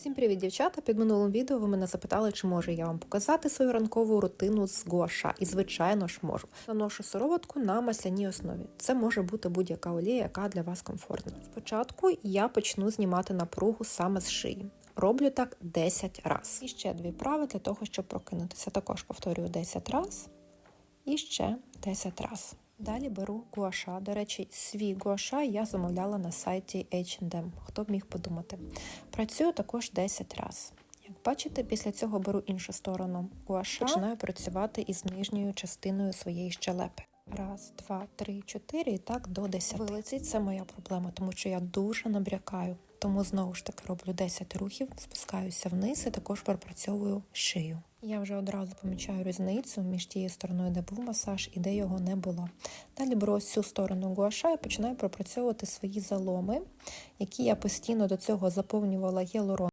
Всім привіт, дівчата! Під минулим відео ви мене запитали, чи можу я вам показати свою ранкову рутину з гуаша. І, звичайно ж, можу. Наношу сироватку на масляній основі. Це може бути будь-яка олія, яка для вас комфортна. Спочатку я почну знімати напругу саме з шиї. Роблю так 10 разів. І ще дві вправи для того, щоб прокинутися. Також повторюю 10 разів. І ще 10 разів. Далі беру гуаша. До речі, свій гуаша я замовляла на сайті H&M. Хто б міг подумати. Працюю також 10 разів. Як бачите, після цього беру іншу сторону гуаша, починаю працювати із нижньою частиною своєї щелепи. Раз, два, три, чотири і так до 10. Вилиці це моя проблема, тому що я дуже набрякаю. Тому знову ж таки роблю 10 рухів, спускаюся вниз і також пропрацьовую шию. Я вже одразу помічаю різницю між тією стороною, де був масаж, і де його не було. Далі беру ось цю сторону гуаша і починаю пропрацьовувати свої заломи, які я постійно до цього заповнювала гіалуроном.